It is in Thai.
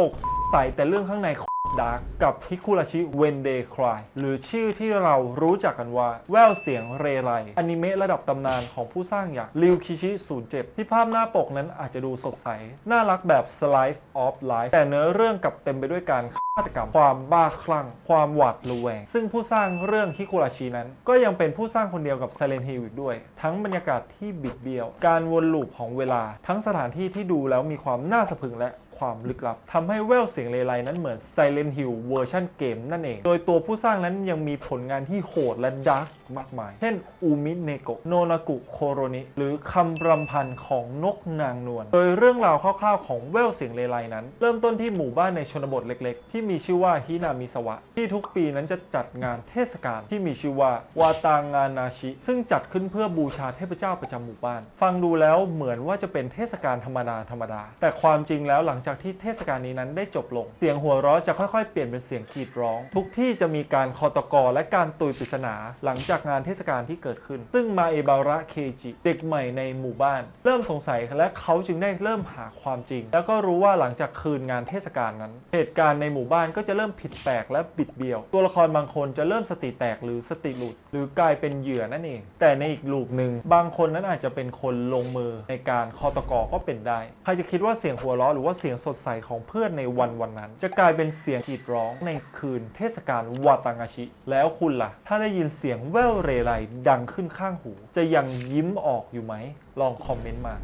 ปกใสแต่เรื่องข้างในดาร์กกับฮิคุราชิเวนเดย์ครายหรือชื่อที่เรารู้จักกันว่า แววเสียงเรไรอนิเมะระดับตำนานของผู้สร้างอย่างริวคิชิ07 ที่ภาพหน้าปกนั้นอาจจะดูสดใส น่ารักแบบ Slice of Life แต่เนื้อเรื่องกลับเต็มไปด้วยการาตกรรมความบ้าคลั่ง ความหวาดระแวง ซึ่งผู้สร้างเรื่องฮิคุราชินั้น ก็ยังเป็นผู้สร้างคนเดียวกับ Silent Hill อีกด้วย ทั้งบรรยากาศที่บิดเบี้ยว การวนลูปของเวลา ทั้งสถานที่ที่ดูแล้วมีความน่าสะพรึงและความลึกลับทำให้แววเสียงเลไลนั้นเหมือน Silent Hill เวอร์ชันเกมนั่นเอง โดยตัวผู้สร้างนั้นยังมีผลงานที่โหดและดาร์กมากมาย เช่นอูมิเนโกโนนากุโคโรนิหรือคำรำพันของนกนางนวล โดยเรื่องราวคร่าวๆของแววเสียงเลไลนั้น เริ่มต้นที่หมู่บ้านในชนบทเล็กๆ ที่มีชื่อว่าฮินามิสวะ ที่ทุกปีนั้นจะจัดงานเทศกาลที่มีชื่อว่าวาตางานาชิ ซึ่งจัดขึ้นเพื่อบูชาเทพเจ้าประจำหมู่บ้าน ฟังดูแล้วเหมือนว่าจะเป็นเทศกาลธรรมดาธรรมดา แต่ความจริงแล้วหลังจากที่เทศกาลนี้นั้นได้จบลง เสียงหัวเราะจะค่อยๆ เปลี่ยนเป็นเสียงกรีดร้อง ทุกที่จะมีการคอตกอและการตุยปริศนา หลังจากงานเทศกาลที่เกิดขึ้น ซึ่งมาเอบาระเคจิเด็กใหม่ในหมู่บ้าน เริ่มสงสัยและเขาจึงได้เริ่มหาความจริง แล้วก็รู้ว่าหลังจากคืนงานเทศกาลนั้น เหตุการณ์ในหมู่บ้านบ้านก็จะเริ่มผิดแปลกและบิดเบี้ยว ตัวละครบางคนจะเริ่มสติแตกหรือสติหลุด หรือกลายเป็นเหยื่อนั่นเอง แต่ในอีกลูปหนึ่งบางคนนั้นอาจจะเป็นคนลงมือในการคอตกอก็เป็นได้ ใครจะคิดว่าเสียงหัวเราะหรือว่าเสียงสดใสของเพื่อนในวันวันนั้น จะกลายเป็นเสียงกรีดร้องในคืนเทศกาลวาตังอาชิ แล้วคุณล่ะ ถ้าได้ยินเสียงแว่วเรไรดังขึ้นข้างหู จะยังยิ้มออกอยู่ไหม ลองคอมเมนต์มา